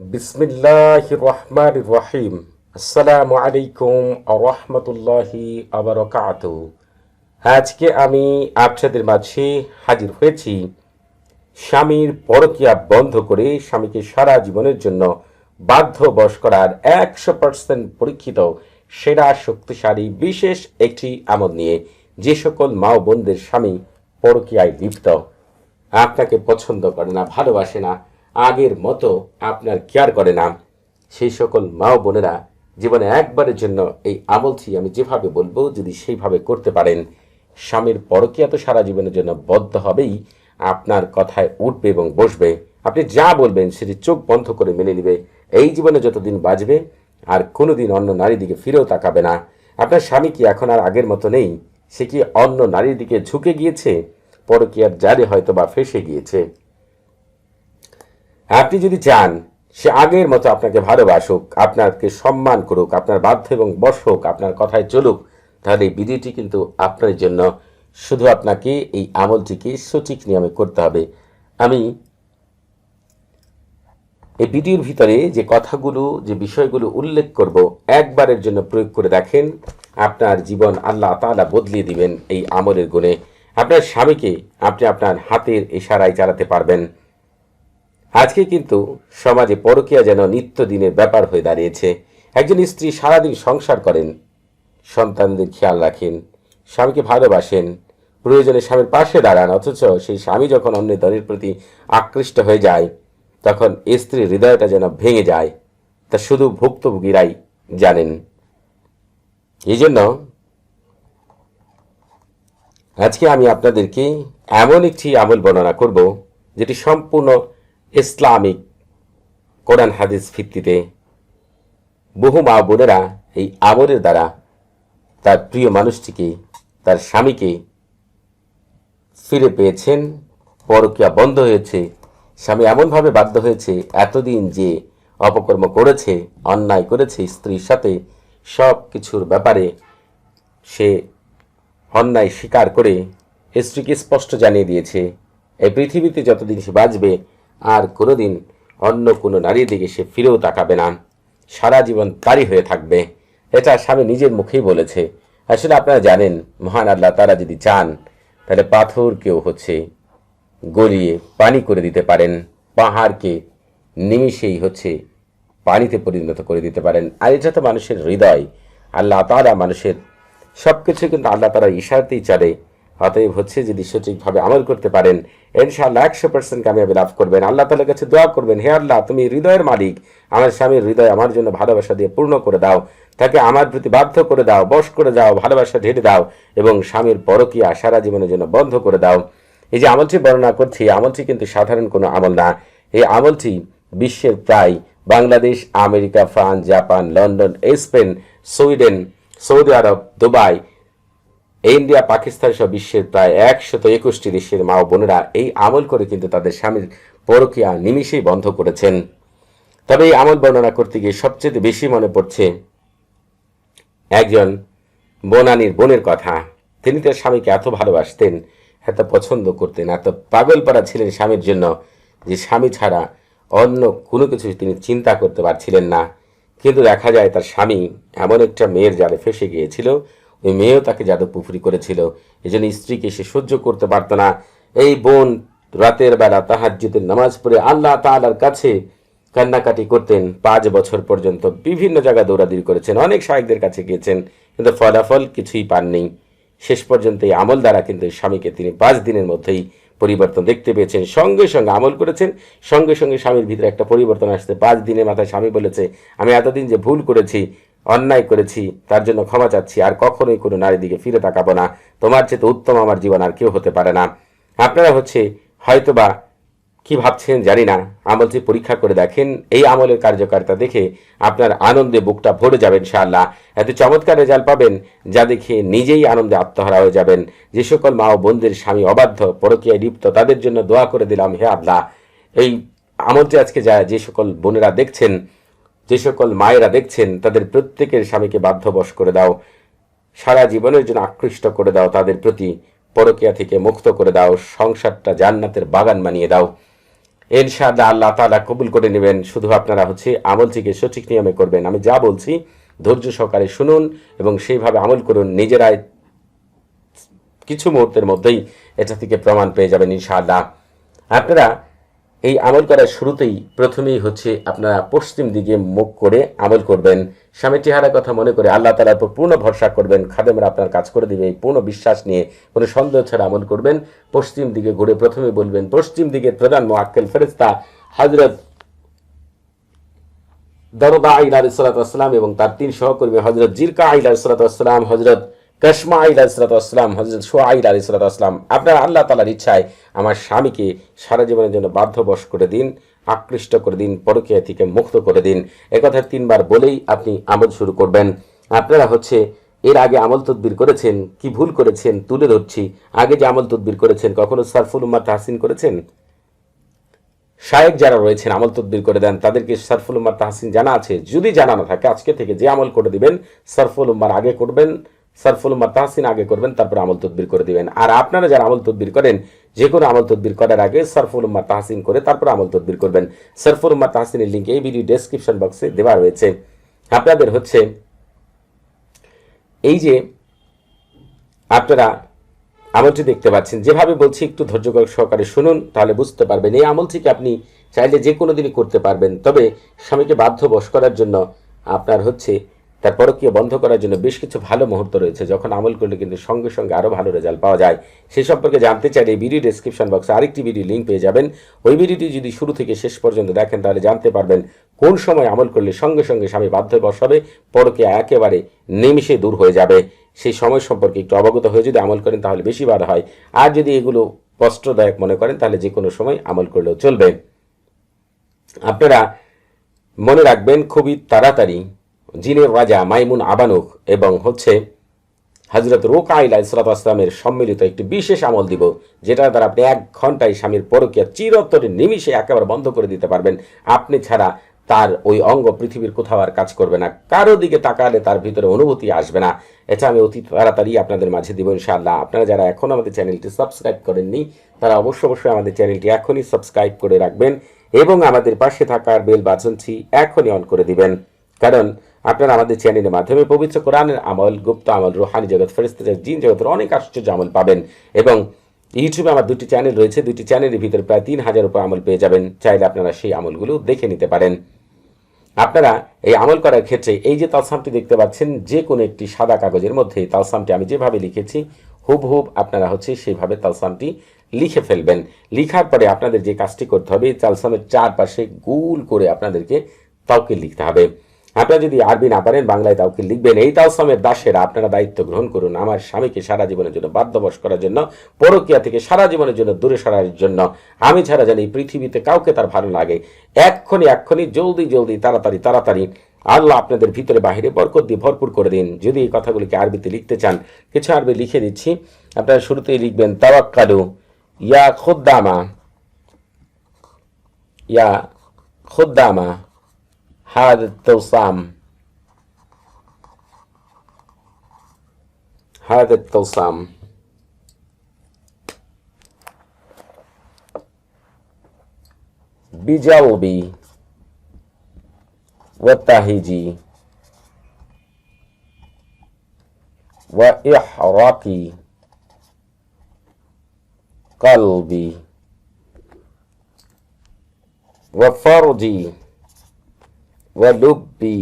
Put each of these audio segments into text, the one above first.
বিসমিল্লাহ রহমান রহিম আসসালামু আলাইকুম রহমতুল্লাহি আবরকাত আজকে আমি আপনাদের মাঝে হাজির হয়েছি স্বামীর পরকিয়া বন্ধ করে স্বামীকে সারা জীবনের জন্য বাধ্য বশ করার একশো পার্সেন্ট পরীক্ষিত, সেরা, শক্তিশালী, বিশেষ একটি আমল নিয়ে যে সকল মা বোনদের স্বামী পরকিয়ায় লিপ্ত। আপনাকে পছন্দ করে না, ভালোবাসে না আগের মতো আপনার কেয়ার করে না সেই সকল মা ও বোনেরা জীবনে একবারের জন্য এই আমলটি আমি যেভাবে বলব, যদি সেইভাবে করতে পারেন, স্বামীর পরকিয়া তো সারা জীবনের জন্য বদ্ধ হবেই, আপনার কথায় উঠবে এবং বসবে। আপনি যা বলবেন সেটি চোখ বন্ধ করে মেনে নেবে। এই জীবনে যতদিন বাঁচবে, আর কোনোদিন অন্য নারীর দিকে ফিরেও তাকাবে না। আপনার স্বামী কি এখন আর আগের মতো নেই? সে কি অন্য নারীর দিকে ঝুঁকে গিয়েছে? পরকিয়ার জারে হয়তো বা ফেসে গিয়েছে। আপনি যদি চান, সে আগের মতো আপনাকে ভালোবাসুক, আপনাকে সম্মান করুক, আপনার বাধ্য এবং বসুক, আপনার কথায় চলুক, তাহলে এই বিধিটি কিন্তু আপনার জন্য শুধু আপনাকে এই আমলটিকে সঠিক নিয়মে করতে হবে। আমি এই ভিডিওর ভিতরে যে কথাগুলো, যে বিষয়গুলো উল্লেখ করব, একবারের জন্য প্রয়োগ করে দেখেন, আপনার জীবন আল্লাহ তাআলা বদলিয়ে দিবেন এই আমলের গুণে। আপনার স্বামীকে আপনি আপনার হাতের ইশারায় চালাতে পারবেন। আজকে কিন্তু সমাজে পরকীয়া যেন নিত্যদিনের ব্যাপার হয়ে দাঁড়িয়েছে। একজন স্ত্রী সারাদিন সংসার করেন, সন্তানদের খেয়াল রাখেন, স্বামীকে ভালোবাসেন, প্রয়োজনে স্বামীর পাশে দাঁড়ান, অথচ সেই স্বামী যখন অন্য দলের প্রতি আকৃষ্ট হয়ে যায়, তখন স্ত্রীর হৃদয়টা যেন ভেঙে যায়, তা শুধু ভুক্তভোগীরাই জানেন। এই জন্য আজকে আমি আপনাদেরকে এমন একটি আমল বর্ণনা করব, যেটি সম্পূর্ণ ইসলামিক কোরআন হাদিস ভিত্তিতে বহু মা বোনেরা এই আমলের দ্বারা তার প্রিয় মানুষটিকে, তার স্বামীকে ফিরে পেয়েছেন, পরকিয়া বন্ধ হয়েছে। স্বামী এমনভাবে বাধ্য হয়েছে এতদিন যে অপকর্ম করেছে, অন্যায় করেছে, স্ত্রীর সাথে সব কিছুর ব্যাপারে সে অন্যায় স্বীকার করে স্ত্রীকে স্পষ্ট জানিয়ে দিয়েছে। এই পৃথিবীতে যতদিন সে বাঁচবে আর কোনোদিন অন্য কোনো নারীর দিকে সে ফিরেও তাকাবে না। সারা জীবন তারই হয়ে থাকবে। এটা স্বামী নিজের মুখেই বলেছে। আসলে আপনারা জানেন, মহান আল্লাহ তারা যদি চান, তাহলে পাথরকেও হচ্ছে গলিয়ে পানি করে দিতে পারেন। পাহাড়কে নিমিষেই হচ্ছে পানিতে পরিণত করে দিতে পারেন। আর এটা তো মানুষের হৃদয়। আল্লাহ তারা মানুষের সব কিছু কিন্তু আল্লাহ তারা ইশারাতেই চারে অতএব হচ্ছে যদি সঠিকভাবে আমল করতে পারেন। ইনশাআল্লাহ একশো পার্সেন্ট কামিয়াবি লাভ করবেন। আল্লাহ তালার কাছে দোয়া করবেন, হে আল্লাহ, তুমি হৃদয়ের মালিক। আমার স্বামীর হৃদয় আমার জন্য ভালোবাসা দিয়ে পূর্ণ করে দাও। তাকে আমার প্রতি বাধ্য করে দাও, বশ করে দাও, ভালোবাসা ঢেলে দাও এবং স্বামীর পরকীয়া সারা জীবনের জন্য বন্ধ করে দাও। এই যে আমলটি বর্ণনা করছি, আমলটি কিন্তু সাধারণ কোনো আমল না। এই আমলটি বিশ্বের প্রায় Bangladesh, America, France, Japan, London, Spain, Sweden, Saudi Arab, Dubai India, Pakistan সহ বিশ্বের প্রায় একশত একুশটি দেশের মা ও বোনেরা এই আমল করে কিন্তু তাদের স্বামীর পরকিয়া নিমিষেই বন্ধ করেছেন। তবে এই আমল বর্ণনা করতে গিয়ে সবচেয়ে বেশি মনে পড়ছে একজন বোনানির বোনের কথা। তিনি তার স্বামীকে এত ভালোবাসতেন, এত পছন্দ করতেন, এত পাগলপাড়া ছিলেন স্বামীর জন্য যে স্বামী ছাড়া অন্য কোনো কিছু তিনি চিন্তা করতে পারছিলেন না। কিন্তু দেখা যায় তার স্বামী এমন একটা মেয়ের জালে ফেসে গিয়েছিল ওই মেয়েও তাকে জাদু পুফুরি করেছিল। এই জন্য স্ত্রীকে সে সহ্য করতে পারত না। এই বোন রাতের বেলা তাহার তাহাজ্জুদের নামাজ পড়ে আল্লাহ তাআলার কাছে কান্নাকাটি করতেন। পাঁচ বছর পর্যন্ত বিভিন্ন জায়গায় দৌড়াদৌড়ি করেছেন। অনেক শায়কদের কাছে গিয়েছেন, কিন্তু ফলাফল কিছুই পাননি। শেষ পর্যন্ত এই আমল দ্বারা কিন্তু স্বামীকে তিনি পাঁচ দিনের মধ্যেই পরিবর্তন দেখতে পেয়েছেন। সঙ্গে সঙ্গে আমল করেছেন, সঙ্গে সঙ্গে স্বামীর ভিতরে একটা পরিবর্তন আসতে পাঁচ দিনের মাথায় স্বামী বলেছে, আমি এতদিন যে ভুল করেছি অন্যায় করেছি, তার জন্য ক্ষমা চাচ্ছি, আর কখনোই কোনো নারী দিকে ফিরে তাকাবো না। তোমার চেয়ে উত্তম আমার জীবন, আর কেউ হতে পারে না। আপনারা হচ্ছে হয়তোবা কি ভাবছেন জানি না। আমলটি পরীক্ষা করে দেখেন, এই আমলের কার্যকারিতা দেখে আপনার আনন্দে বুকটা ভরে যাবেন ইনশাআল্লাহ। এত চমৎকার রেজাল্ট পাবেন যা দেখে নিজেই আনন্দে আত্মহারা হয়ে যাবেন। যে সকল মা ও বোনদের স্বামী অবাধ্য, পরকীয়ায় লিপ্ত, তাদের জন্য দোয়া করে দিলাম, হে আল্লাহ। এই আমলটি আজকে যা, যে সকল বোনেরা দেখছেন যে সকল মায়েরা দেখছেন, তাদের প্রত্যেকের স্বামীকে বাধ্যবশ করে দাও। সারা জীবনের জন্য আকৃষ্ট করে দাও তাদের প্রতি, পরকিয়া থেকে মুক্ত করে দাও, সংসারটা জান্নাতের বাগান বানিয়ে দাও। ইনশাআল্লাহ আল্লাহ তালা কবুল করে নেবেন। শুধু আপনারা হচ্ছে আমলটিকে সঠিক নিয়মে করবেন। আমি যা বলছি, ধৈর্য সহকারে শুনুন এবং সেইভাবে আমল করুন। নিজেরাই কিছু মুহূর্তের মধ্যেই এটা থেকে প্রমাণ পেয়ে যাবেন ইনশাআল্লাহ। আপনারা এই আমল করার শুরুতেই প্রথমেই হচ্ছে আপনারা পশ্চিম দিকে মুখ করে আমল করবেন। স্বামী চেহারা কথা মনে করে আল্লাহ তালার উপর পূর্ণ ভরসা করবেন। খাদেমরা আপনার কাজ করে দিবে পূর্ণ বিশ্বাস নিয়ে কোনো সন্দেহ ছাড়া আমল করবেন। পশ্চিম দিকে ঘুরে প্রথমে বলবেন, পশ্চিম দিকে প্রধান মোয়াক্কেল ফেরেস্তা হজরত দরদা আইল আলিসালাম এবং তার তিন সহকর্মী হজরত জিরকা আইল আলিসালাম হজরত কসমা আইল আলিসালাম হজরত সোয়াইল আলিসালাম আপনার আল্লাহ তালার ইচ্ছায় আমার স্বামীকে সারা জীবনের জন্য বাধ্যবশ করে দিন, আকৃষ্ট করে দিন, পরকীয়া থেকে মুক্ত করে দিন। একথা তিনবার বলেই আপনি আমল শুরু করবেন। আপনারা হচ্ছে এর আগে আমল তদবির করেছেন, কি ভুল করেছেন, তুলে ধরছি। আগে যে আমল তদবির করেছেন, কখনো সারফুল উম্মা তাহসিন করেছেন? শায়েক যারা রয়েছেন, আমল তদবির করে দেন, তাদেরকে সরফুল উম্মার তাহসিন জানা আছে। যদি জানা না থাকে, আজকে থেকে যে আমল করে দিবেন, সরফুল উম্মার আগে করবেন সরফুল উম্মার তাহসিন আগে করবেন, তারপর আমল তদবির করে দিবেন। আর আপনারা যারা আমল তদবির করেন, যে কোনো আমল তদবির করার আগে সরফুল উম্মার তাহসিন করে তারপর আমল তদবির করবেন। সরফুল উম্মার তাহসিনের লিঙ্ক এই ভিডিও ডেসক্রিপশন বক্সে দেওয়া রয়েছে। আপনাদের হচ্ছে এই যে আপনারা আমলটি দেখতে পাচ্ছেন, যেভাবে বলছি একটু ধৈর্য সহকারে শুনুন, তাহলে বুঝতে পারবেন। এই আমলটিকে আপনি চাইলে যে কোনো দিনই করতে পারবেন। তবে স্বামীকে বাধ্য বশ করার জন্য আপনার হচ্ছে তার পরকীয় বন্ধ করার জন্য বেশ কিছু ভালো মুহূর্ত রয়েছে, যখন আমল করলে কিন্তু সঙ্গে সঙ্গে আরও ভালো রেজাল্ট পাওয়া যায়। সেই সম্পর্কে জানতে চাইলে ভিডিও ডেসক্রিপশন বক্সে আরেকটি ভিডিও লিঙ্ক পেয়ে যাবেন। ওই ভিডিওটি যদি শুরু থেকে শেষ পর্যন্ত দেখেন, তাহলে জানতে পারবেন কোন সময় আমল করলে সঙ্গে সঙ্গে স্বামী বাধ্য বশ হবে পরকে একেবারে নিমিষে দূর হয়ে যাবে। সেই সময় সম্পর্কে একটু অবগত হয়ে যদি আমল করেন, তাহলে বেশি বার হয়। আর যদি এগুলো কষ্টদায়ক মনে করেন, তাহলে যে কোনো সময় আমল করলেও চলবে। আপনারা মনে রাখবেন, খুবই তাড়াতাড়ি জিনের রাজা মাইমুন আবানুক এবং হচ্ছে হজরত রোকা আইলা ইসরাতামের সম্মিলিত একটি বিশেষ আমল দিব যেটা দ্বারা আপনি এক ঘন্টায় স্বামীর পরকিয়া চিরতরে নিমিষে একেবারে বন্ধ করে দিতে পারবেন। আপনি ছাড়া তার ওই অঙ্গ পৃথিবীর কোথাও আর কাজ করবে না। কারও দিকে তাকালে তার ভিতরে অনুভূতি আসবে না। এটা আমি অতি তাড়াতাড়ি আপনাদের মাঝে দিব ইনশাআল্লাহ। আপনারা যারা এখন আমাদের চ্যানেলটি সাবস্ক্রাইব করেননি, তারা অবশ্য অবশ্যই আমাদের চ্যানেলটি এখনই সাবস্ক্রাইব করে রাখবেন এবং আমাদের পাশে থাকার বেল বাটনটি এখনই অন করে দিবেন। কারণ আপনারা আমাদের চ্যানেলের মাধ্যমে পবিত্র কোরআনের আমল গুপ্ত আমল রোহানি জগৎ ফেরিস্তা জগৎ, জিন জগতের অনেক আশ্চর্য আমল পাবেন এবং ইউটিউবে আমার দুটি চ্যানেল রয়েছে। দুটি চ্যানেলের ভিতরে প্রায় তিন হাজার উপর আমল পেয়ে যাবেন। চাইলে আপনারা সেই আমলগুলো দেখে নিতে পারেন। আপনারা এই আমল করার ক্ষেত্রে এই যে তালসামটি দেখতে পাচ্ছেন যে কোনো একটি সাদা কাগজের মধ্যে তালসামটি আমি যেভাবে লিখেছি হুবহুব আপনারা হচ্ছে সেইভাবে তালসামটি লিখে ফেলবেন। লিখার পরে আপনাদের যে কাজটি করতে হবে তালসামের চারপাশে গুল করে আপনাদেরকে তাওকে লিখতে হবে। আপনারা যদি আরবি না পারেন, বাংলায় তাওকে লিখবেন? এই তালসামের দাসেরা আপনারা দায়িত্ব গ্রহণ করুন। আমার স্বামীকে সারা জীবনের জন্য বাধ্যবশ করার জন্য, পরকিয়া থেকে সারা জীবনের জন্য দূরে সরার জন্য। আমি ছাড়া জানি পৃথিবীতে কাউকে তার ভালো লাগে। এক্ষণি এক্ষণি জলদি জলদি, তাড়াতাড়ি তাড়াতাড়ি আল্লাহ আপনাদের ভিতরে বাহিরে বরকত দিয়ে ভরপুর করে দিন। যদি এই কথাগুলিকে আরবিতে লিখতে চান, কিছু আরবি লিখে দিচ্ছি। আপনারা শুরুতেই লিখবেন, তাওয়াক্কালু ইয়া খোদ্দামা। ইয়া খুদ্দামা। هذا التوصام هذا التوصام بجلبي وتهجي وإحرقي قلبي وفرجي ওয়ালুব্বি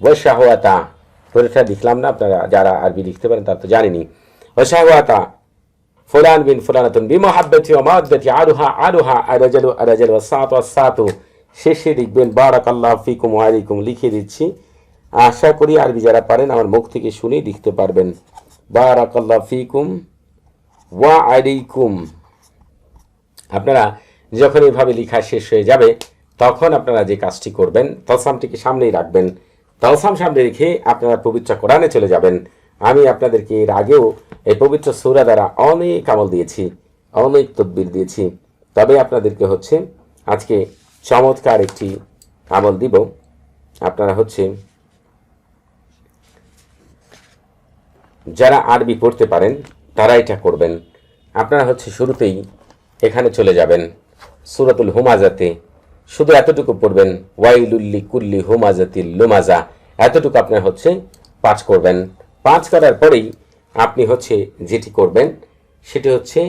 ওয়াশাহওয়াতা পুরোটা লিখলাম না, আপনারা যারা আরবি লিখতে পারেন তারা তো জানেনি ওয়াশাহওয়াতা ফুলান বিন ফুলানাতুন বিমহাব্বতি ওয়া মাওয়াদ্দাতি আলুহা আলুহা আরাজালু আরাজাল ওয়া সাতু ওয়া সাতু। শেষে লিখবেন, বারাকাল্লাহু ফিকুম ওয়া আলাইকুম, লিখে দিচ্ছি। আশা করি আরবি যারা পারেন, আমার মুখ থেকে শুনে লিখতে পারবেন। বারাকাল্লাহু ফিকুম ওয়া আলাইকুম। আপনারা যখন এইভাবে লেখা শেষ হয়ে যাবে তখন আপনারা যে কাজটি করবেন, তলসামটিকে সামনেই রাখবেন। তলসাম সামনে রেখে আপনারা পবিত্র কোরআনে চলে যাবেন। আমি আপনাদেরকে এর আগেও এই পবিত্র সৌরা দ্বারা অনেক আমল দিয়েছি, অনেক তদবির দিয়েছি। তবে আপনাদেরকে হচ্ছে আজকে চমৎকার একটি আমল দিব। আপনারা হচ্ছে যারা আরবি পড়তে পারেন, তারা এটা করবেন। আপনারা হচ্ছে শুরুতেই এখানে চলে যাবেন, সুরাতুল হুমাজাতে। শুধু এতটুকু পড়বেন ওয়াইলুল্লি কুল্লি হুমাজাতিল লুমাজা। এতটুকু আপনার হচ্ছে পাঠ করবেন। পাঁচ করার পরেই আপনি হচ্ছে যেটি করবেন, সেটি হচ্ছে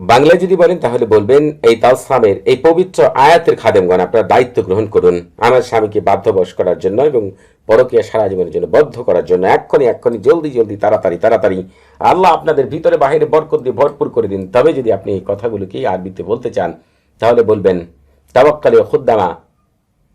বাংলায় যদি বলেন তাহলে বলবেন, এই তালসামের, এই পবিত্র আয়াতের খাদেমগণ, আপনার দায়িত্ব গ্রহণ করুন। আমার স্বামীকে বাধ্যবশ করার জন্য এবং পরকীয়া সারা জীবনের জন্য বদ্ধ করার জন্য। এক্ষণি এক্ষণি, জলদি জলদি, তাড়াতাড়ি তাড়াতাড়ি। আল্লাহ আপনাদের ভিতরে বাহিরে বরকত দিয়ে ভরপুর করে দিন। তবে যদি আপনি এই কথাগুলোকে আরবিতে বলতে চান তাহলে বলবেন তাবাক্কালে খুদ্দামা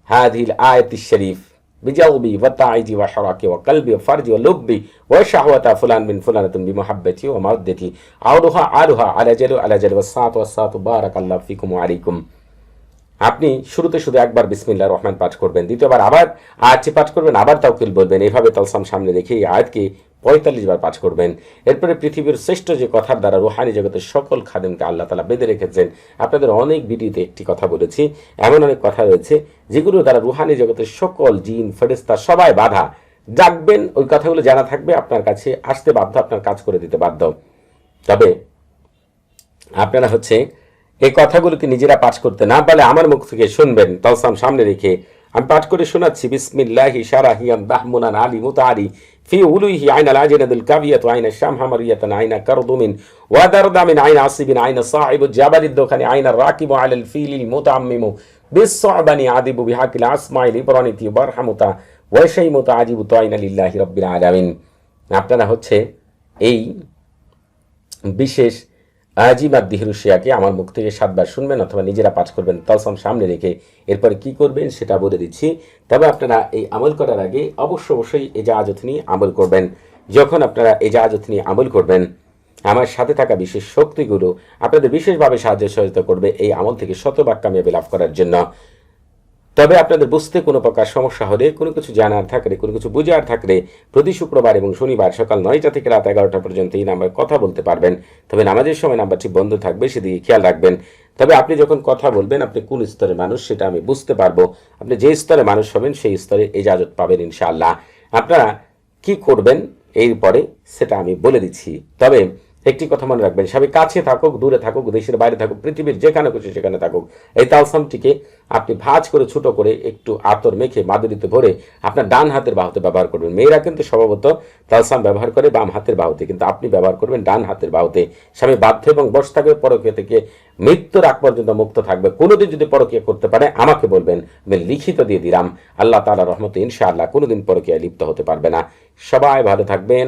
هذه الآية الشريف بجوبي وطاعتي وحركي وقلبي وفرجي ولبي وشهوة فلان من فلانة بمحبتي ومودتي عودها عالها على جل على جل والساعة والساعة بارك الله فيكم وعليكم আপনি শুরুতে শুধু একবার বিসমিল্লাহ রহমান পাঠ করবেন দ্বিতীয়বার আবার আয়াতটি পাঠ করবেন আবার তাওকিল বলবেন এইভাবে তালসাম সামনে রেখে এই আয়াতকে পঁয়তাল্লিশ বার পাঠ করবেন। এরপরে পৃথিবীর শ্রেষ্ঠ যে কথার দ্বারা রুহানি জগতের সকল খাদেমকে আল্লাহ তালা বেঁধে রেখেছেন, আপনাদের অনেক ভিডিওতে একটি কথা বলেছি। এমন অনেক কথা রয়েছে যেগুলো দ্বারা রুহানি জগতের সকল জিন ফেরেস্তা সবাই বাধা। ডাকবেন ওই কথাগুলো জানা থাকবে, আপনার কাছে আসতে বাধ্য, আপনার কাজ করে দিতে বাধ্য। তবে আপনারা হচ্ছে এই কথাগুলোকে নিজেরা পাঠ করতে না পারলে আমার মুখ থেকে শুনবেন, তলসাম সামনে রেখে। আমি পাঠ করে শোনাচ্ছি, বিসমিল্লাহি সারাহিয়াম দাহমুনান আলী মুতারি في أولوه عين العجنة الكافية عين الشام حمرية عين كرضم ودرد من عين عصب عين صاحب الجبل الدخن عين الراكب على الفيل المتعمم بالصعبان عذب بحق الأسماء الإبرانيتي برحمتا وشيء متعجب طعين لله رب العالمين আপনারা হচ্ছে এই বিশেষ আজিমাদ দিহরুশিয়াকে আমার মুখ থেকে সাতবার শুনবেন অথবা নিজেরা পাঠ করবেন, তলসম সামনে রেখে এরপরে কি করবেন সেটা বলে দিচ্ছি। তবে আপনারা এই আমল করার আগে অবশ্য অবশ্যই এজাজত নিয়ে আমল করবেন। যখন আপনারা এজাজত নিয়ে আমল করবেন, আমার সাথে থাকা বিশেষ শক্তিগুলো আপনাদের বিশেষভাবে সাহায্য সহযোগিতা করবে এই আমল থেকে শতভাগ কামিয়াবি লাভ করার জন্য। তবে আপনাদের বুঝতে কোনো প্রকার সমস্যা হলে, কোনো কিছু জানার থাকলে, কোনো কিছু বুঝার থাকলে প্রতি শুক্রবার এবং শনিবার সকাল নয়টা থেকে রাত এগারোটা পর্যন্ত এই নাম্বারে কথা বলতে পারবেন। তবে নামাজের সময় নাম্বারটি বন্ধ থাকবে, সেদিকে খেয়াল রাখবেন। তবে আপনি যখন কথা বলবেন, আপনি কোন স্তরের মানুষ সেটা আমি বুঝতে পারব। আপনি যে স্তরে মানুষ হবেন, সেই স্তরে ইজাজত পাবেন ইনশাআল্লাহ। আপনারা কি করবেন? এরপরে সেটা আমি বলে দিচ্ছি। তবে একটি কথা মনে রাখবেন, স্বামী কাছে থাকুক, দূরে থাকুক, দেশের বাইরে থাকুক, পৃথিবীর যেখানে খুশি সেখানে থাকুক, এই তালসামটিকে আপনি ভাজ করে, ছোট করে একটু আতর মেখে, মাদুরিতে ভরে আপনার ডান হাতের বাহুতে ব্যবহার করবেন। মেয়েরা কিন্তু স্বভাবত তালসাম ব্যবহার করে বাম হাতের বাহুতে, কিন্তু আপনি ব্যবহার করবেন ডান হাতের বাহুতে। স্বামী বাধ্য এবং বস থাকবে পরকীয় থেকে মৃত্যুর আগ পর্যন্ত মুক্ত থাকবে। কোনোদিন যদি পরকীয়া করতে পারে, আমাকে বলবেন, আমি লিখিত দিয়ে দিলাম। আল্লাহ তালা রহমত ইনশাআল্লাহ কোনোদিন পরকীয়ায় লিপ্ত হতে পারবে না। সবাই ভালো থাকবেন।